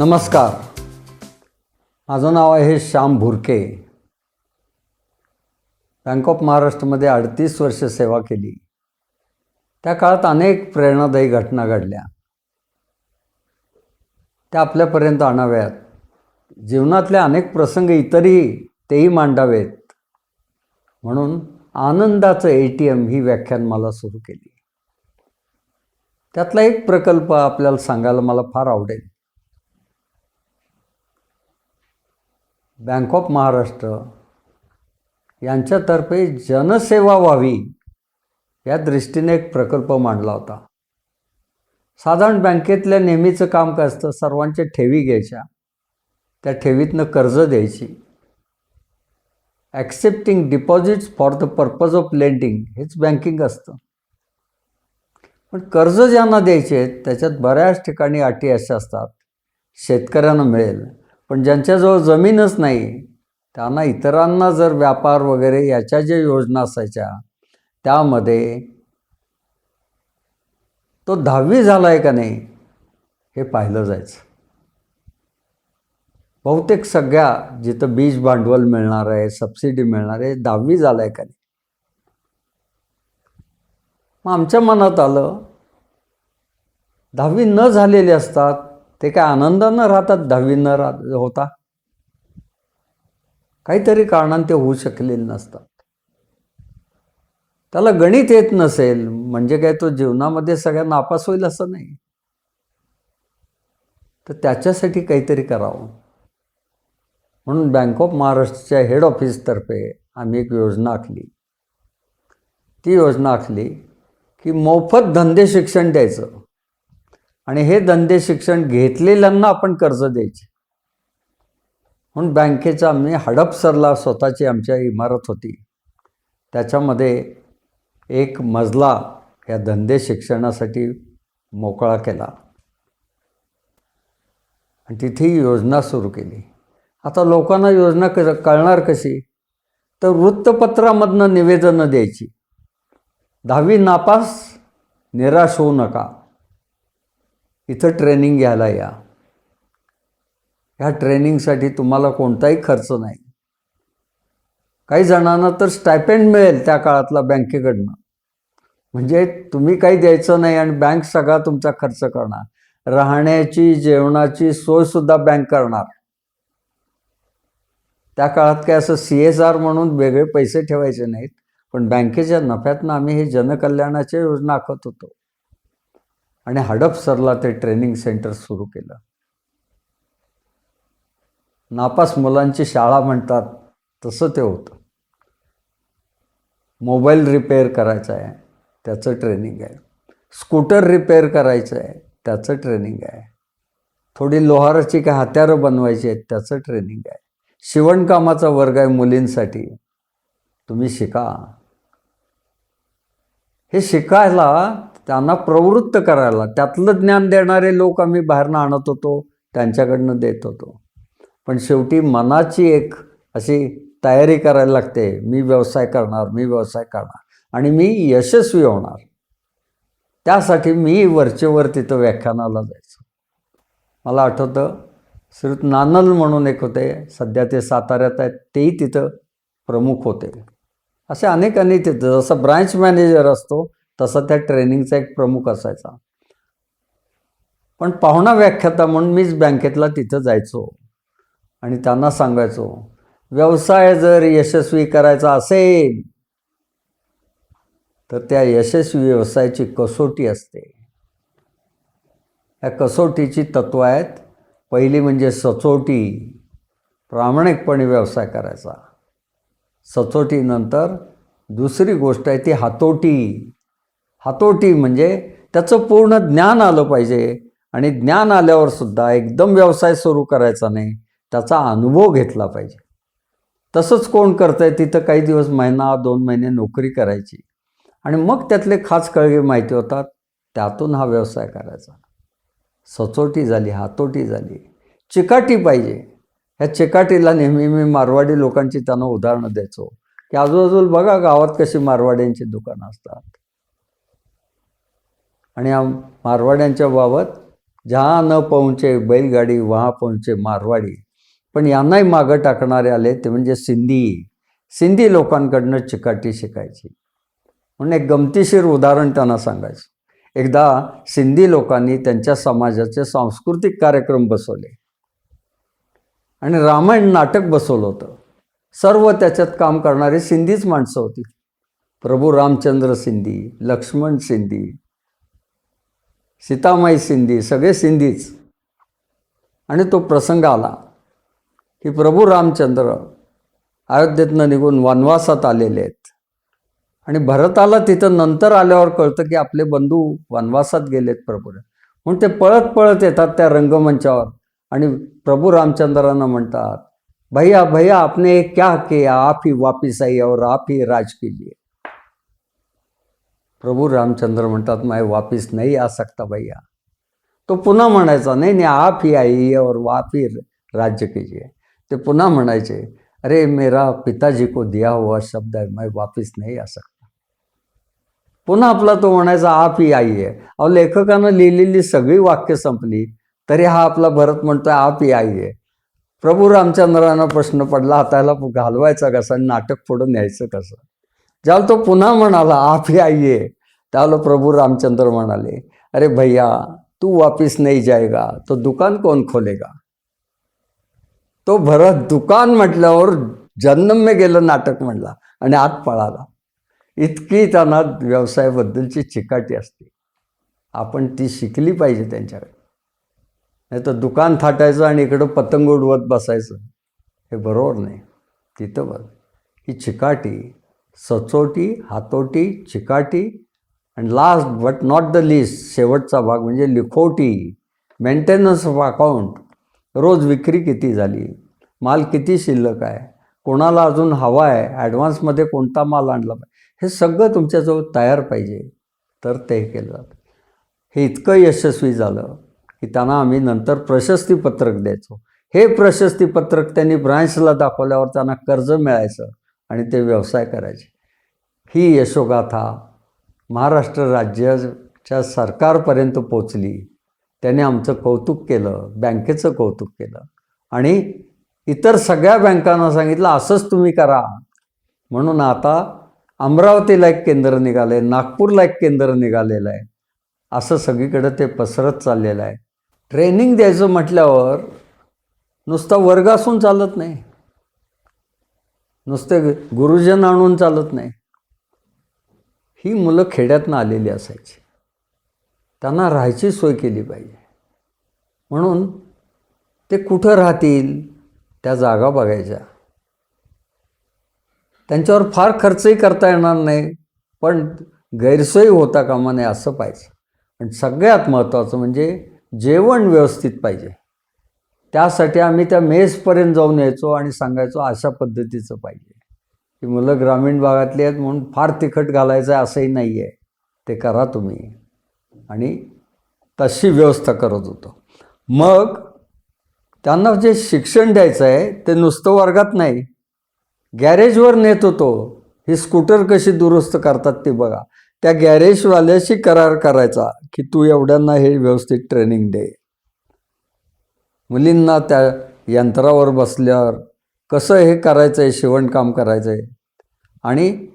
नमस्कार. माझं नाव आहे श्याम भुरके. बँक ऑफ महाराष्ट्रमध्ये अडतीस वर्ष सेवा केली. त्या काळात अनेक प्रेरणादायी घटना घडल्या. त्या आपल्यापर्यंत आणाव्यात. जीवनातले अनेक प्रसंग इतरही तेही मांडावेत. म्हणून आनंदाचं ए टी एम ही व्याख्यान मला सुरू केली. त्यातला एक प्रकल्प आपल्याला सांगायला मला फार आवडेल. बँक ऑफ महाराष्ट्र यांच्यातर्फे जनसेवा व्हावी या दृष्टीने एक प्रकल्प मांडला होता. साधारण बँकेतल्या नेहमीचं काम काय असतं? सर्वांच्या ठेवी घ्यायच्या. त्या ठेवीतनं कर्ज द्यायची. Accepting deposits for the purpose of lending हेच बँकिंग असतं. पण कर्ज ज्यांना द्यायचे आहेत त्याच्यात बऱ्याच ठिकाणी अटी अशा असतात. शेतकऱ्यांना मिळेल. पण ज्यांच्याजवळ जमीनच नाही त्यांना इतरांना जर व्यापार वगैरे याच्या ज्या योजना असायच्या त्यामध्ये तो दहावी झाला आहे का नाही हे पाहिलं जायचं. बहुतेक सगळ्या जिथं बीज भांडवल मिळणार आहे सबसिडी मिळणार आहे दहावी झाला आहे का नाही? मग आमच्या मनात आलं दहावी न झालेले असतात ते काय आनंदानं राहतात दहावी न राह होता? काहीतरी कारणाने ते होऊ शकलेले नसतात. त्याला गणित येत नसेल म्हणजे काय तो जीवनामध्ये सगळ्यांना नापास होईल असं नाही. तर त्याच्यासाठी काहीतरी करावं. म्हणून बँक ऑफ महाराष्ट्रच्या हेड ऑफिसतर्फे आम्ही एक योजना आखली. ती योजना आखली की मोफत धंदे शिक्षण द्यायचं. आणि हे धंदे शिक्षण घेतलेल्यांना आपण कर्ज द्यायचे. म्हणून बँकेचा आम्ही हडपसरला स्वतःची आमच्या इमारत होती. त्याच्यामध्ये एक मजला या धंदे शिक्षणासाठी मोकळा केला. आणि तिथे योजना सुरू केली. आता लोकांना योजना क कळणार कशी? तर वृत्तपत्रामधनं निवेदनं द्यायची. दहावी नापास निराश होऊ नका. इथं ट्रेनिंग घ्यायला या. ह्या ट्रेनिंगसाठी तुम्हाला कोणताही खर्च नाही. काही जणांना तर स्टायपेंड मिळेल त्या काळातला बँकेकडनं. म्हणजे तुम्ही काही द्यायचं नाही आणि बँक सगळा तुमचा खर्च करणार. राहण्याची जेवणाची सोयसुद्धा बँक करणार. त्या काळात काय असं सी एस आर म्हणून वेगळे पैसे ठेवायचे नाहीत. पण बँकेच्या नफ्यातनं आम्ही हे जनकल्याणाच्या योजना आखत होतो. आणि हडपसरला ते ट्रेनिंग सेंटर सुरू केलं. नापास मुलांची शाळा म्हणतात तसं ते होतं. मोबाईल रिपेअर करायचं आहे त्याचं ट्रेनिंग आहे. स्कूटर रिपेअर करायचं आहे त्याचं ट्रेनिंग आहे. थोडी लोहाराची काही हत्यारं बनवायची आहेत त्याचं ट्रेनिंग आहे. शिवणकामाचा वर्ग आहे मुलींसाठी. तुम्ही शिका. हे शिकायला त्यांना प्रवृत्त करायला त्यातलं ज्ञान देणारे लोक आम्ही बाहेरनं आणत होतो त्यांच्याकडनं देत होतो. पण शेवटी मनाची एक अशी तयारी करायला लागते मी व्यवसाय करणार मी व्यवसाय करणार आणि मी यशस्वी होणार. त्यासाठी मी वरचेवर तिथं व्याख्यानाला जायचो. मला आठवतं श्रीत नानल म्हणून एक होते सध्या ते साताऱ्यात आहेत तेही तिथं प्रमुख होते. असे अनेक अनेक तिथं जसं ब्रांच मॅनेजर असतो तसा त्या ट्रेनिंगचा एक प्रमुख असायचा. पण पाहुणा व्याख्याता म्हणून मीच बँकेतला तिथं जायचो. आणि त्यांना सांगायचो व्यवसाय जर यशस्वी करायचा असेल तर त्या यशस्वी व्यवसायाची कसोटी असते. या कसोटीची तत्व आहेत पहिली म्हणजे सचोटी प्रामाणिकपणे व्यवसाय करायचा. सचोटीनंतर दुसरी गोष्ट आहे ती हातोटी. हातोटी म्हणजे त्याचं पूर्ण ज्ञान आलं पाहिजे. आणि ज्ञान आल्यावर सुद्धा एकदम व्यवसाय सुरू करायचा नाही त्याचा अनुभव घेतला पाहिजे. तसंच कोण करत आहे तिथं काही दिवस महिना दोन महिने नोकरी करायची. आणि मग त्यातले खास कळगे माहिती होतात त्यातून हा व्यवसाय करायचा. सचोटी झाली हातोटी झाली. चिकाटी पाहिजे. ह्या चिकाटीला नेहमी मी मारवाडी लोकांची त्यांना उदाहरणं द्यायचो की आजूबाजूला बघा गावात कशी मारवाड्यांची दुकानं असतात. आणि या मारवाड्यांच्या बाबत जहा न पोहोचे बैलगाडी वहा पोहोचे मारवाडी पण यांनाही मागं टाकणारे आले ते म्हणजे सिंधी. सिंधी लोकांकडनं चिकाटी शिकायची. म्हणून एक गमतीशीर उदाहरण त्यांना सांगायचं. एकदा सिंधी लोकांनी त्यांच्या समाजाचे सांस्कृतिक कार्यक्रम बसवले. आणि रामायण नाटक बसवलं होतं. सर्व त्याच्यात काम करणारी सिंधीच माणसं होती. प्रभू रामचंद्र सिंधी लक्ष्मण सिंधी सीतामाई सिंधी सगळे सिंधीच. आणि तो प्रसंग आला की प्रभू रामचंद्र अयोध्येतनं निघून वनवासात आलेले आहेत. आणि भरताला तिथं नंतर आल्यावर कळतं की आपले बंधू वनवासात गेलेत प्रभू म्हणून ते पळत पळत येतात त्या रंगमंचावर. आणि प्रभू रामचंद्रांना म्हणतात भैया भैया आपने क्या किया? आप ही वापिस आई और आप ही राज कीजिए. प्रभू रामचंद्र म्हणतात मैं वापिस नाही आ सकता भैया. तो पुन्हा म्हणायचा नाही नाही आप ही आई और वापी ही राज्य कीजिए. ते पुन्हा म्हणायचे अरे मेरा पिताजी को दिया हुआ शब्द आहे मैं वापिस नाही आ सकता. पुन्हा आपला तो म्हणायचा आप ही आई आहे अहो लेखकानं लिहिलेली सगळी वाक्य संपली तरी हा आपला भरत म्हणतोय आप ही आई आहे प्रभू रामचंद्रांना प्रश्न पडला हाताला घालवायचा कसा आणि नाटक पुढं न्यायचं कसं? ज्याला तो पुन्हा म्हणाला आप ही आई आहे. त्याला प्रभू रामचंद्र म्हणाले अरे भैया तू वापिस नाही जायगा तो दुकान कोण खोलेगा? तो भरत दुकान म्हटल्यावर जन्म में गेलं नाटक म्हणला आणि आत पळाला. इतकी त्यांना व्यवसायाबद्दलची चिकाटी असते. आपण ती शिकली पाहिजे त्यांच्याकडे. नाही तर दुकान थाटायचं आणि इकडं पतंग उडवत बसायचं हे बरोबर नाही. तिथं बघ ही चिकाटी सचोटी हातोटी चिकाटी आणि last but not the least शेवटचा भाग म्हणजे लिखोटी मेंटेनन्स ऑफ अकाउंट रोज विक्री किती झाली? माल किती शिल्लक आहे? कोणाला अजून हवा आहे? ॲडव्हान्समध्ये कोणता माल आणला पाहिजे? हे सगळं तुमच्याजवळ तयार पाहिजे. तर ते केलं जातं. हे इतकं यशस्वी झालं की त्यांना आम्ही नंतर प्रशस्तीपत्रक द्यायचो. हे प्रशस्तीपत्रक त्यांनी ब्रांचला दाखवल्यावर त्यांना कर्ज मिळायचं आणि ते व्यवसाय करायचे. ही यशोगाथा महाराष्ट्र राज्याच्या सरकारपर्यंत पोचली. त्याने आमचं कौतुक केलं बँकेचं कौतुक केलं. आणि इतर सगळ्या बँकांना सांगितलं असंच तुम्ही करा. म्हणून आता अमरावतीला एक केंद्र निघालं आहे नागपूरला एक केंद्र निघालेलं आहे. असं सगळीकडं ते पसरत चाललेलं आहे. ट्रेनिंग द्यायचं म्हटल्यावर नुसता वर्ग असून चालत नाही. नुसते गुरुजन आणून चालत नाही. ही मुलं खेड्यातनं आलेली असायची. त्यांना राहायची सोय केली पाहिजे. म्हणून ते कुठं राहतील त्या जागा बघायच्या. त्यांच्यावर फार खर्चही करता येणार नाही पण गैरसोयी होता कामा नये असं पाहिजे. आणि सगळ्यात महत्त्वाचं म्हणजे जेवण व्यवस्थित पाहिजे. त्यासाठी आम्ही त्या मेसपर्यंत जाऊन यायचो आणि सांगायचो अशा पद्धतीचं पाहिजे. की मुलं ग्रामीण भागातली आहेत म्हणून फार तिखट घालायचं आहे असंही नाही आहे ते करा तुम्ही. आणि तशी व्यवस्था करत होतो. मग त्यांना जे शिक्षण द्यायचं आहे ते नुसतं वर्गात नाही. गॅरेजवर नेत होतो. ही स्कूटर कशी दुरुस्त करतात ते बघा. त्या गॅरेजवाल्याशी करार करायचा की तू एवढ्यांना हे व्यवस्थित ट्रेनिंग दे. मुलींना त्या यंत्रावर बसल्यावर कसं हे करायचं आहे शिवणकाम करायचं आहे आणि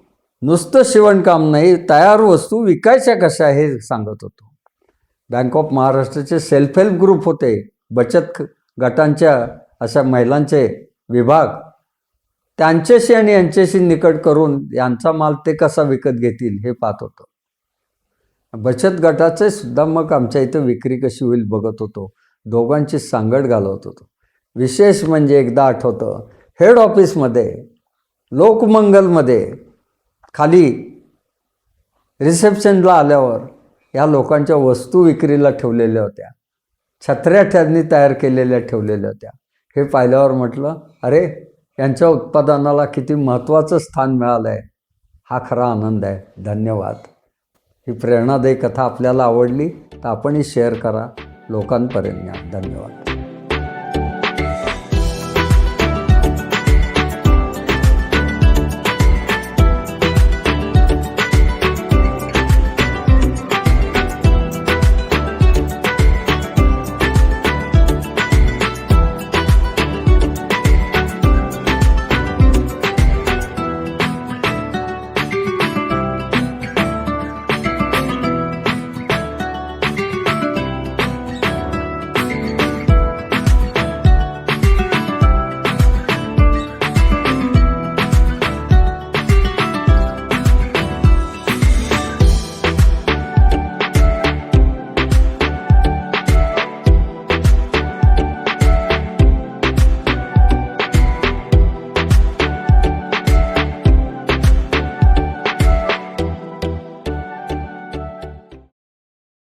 नुसतं शिवणकाम नाही तयार वस्तू विकायच्या कशा हे सांगत होतो. बँक ऑफ महाराष्ट्राचे सेल्फ हेल्प ग्रुप होते. बचत गटांच्या अशा महिलांचे विभाग. त्यांच्याशी आणि यांच्याशी निकट करून यांचा माल ते कसा विकत घेतील हे पाहत होतं. बचत गटाचे सुद्धा मग आमच्या इथं विक्री कशी होईल बघत होतो. दोघांची सांगड घालवत होतो. विशेष म्हणजे एकदा आठवतं हेड ऑफिसमध्ये लोकमंगलमध्ये खाली रिसेप्शनला आल्यावर या लोकांच्या वस्तू विक्रीला ठेवलेल्या होत्या. छत्र्या त्यांनी तयार केलेल्या ठेवलेल्या होत्या. हे पाहिल्यावर म्हटलं अरे यांच्या उत्पादनाला किती महत्त्वाचं स्थान मिळालं आहे हा खरा आनंद आहे. धन्यवाद. ही प्रेरणादायी कथा आपल्याला आवडली तर आपणही शेअर करा. लोकांपर्यंत धन्यवाद.